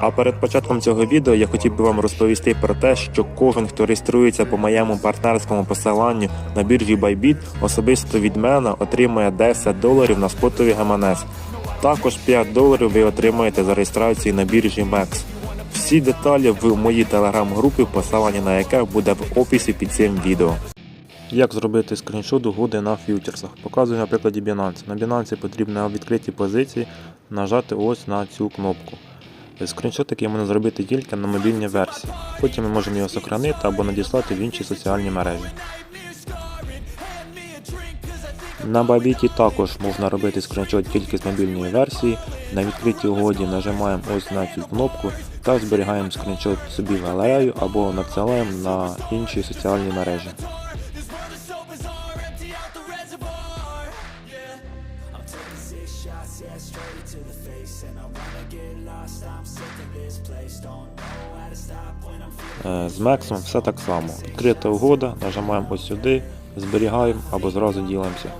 А перед початком цього відео я хотів би вам розповісти про те, що кожен, хто реєструється по моєму партнерському посиланню на біржі Bybit, особисто від мене отримує 10 доларів на спотовий гаманець. Також 5 доларів ви отримаєте за реєстрацію на біржі MEX. Всі деталі в моїй телеграм-групі, посилання на яке буде в описі під цим відео. Як зробити скріншот угоди на фьючерсах? Показую на прикладі Binance. На Binance потрібно на відкритій позиції нажати ось на цю кнопку. Скріншот такий можна зробити тільки на мобільній версії. Потім ми можемо його сохранити або надіслати в інші соціальні мережі. На Бабіті також можна робити скріншот тільки з мобільної версії. На відкритій угоді нажимаємо ось на цю кнопку та зберігаємо скріншот собі в галерею або надсилаємо на інші соціальні мережі. Е, З Мексом все так само. Відкрита угода, нажимаємо ось сюди, зберігаємо або зразу ділимося.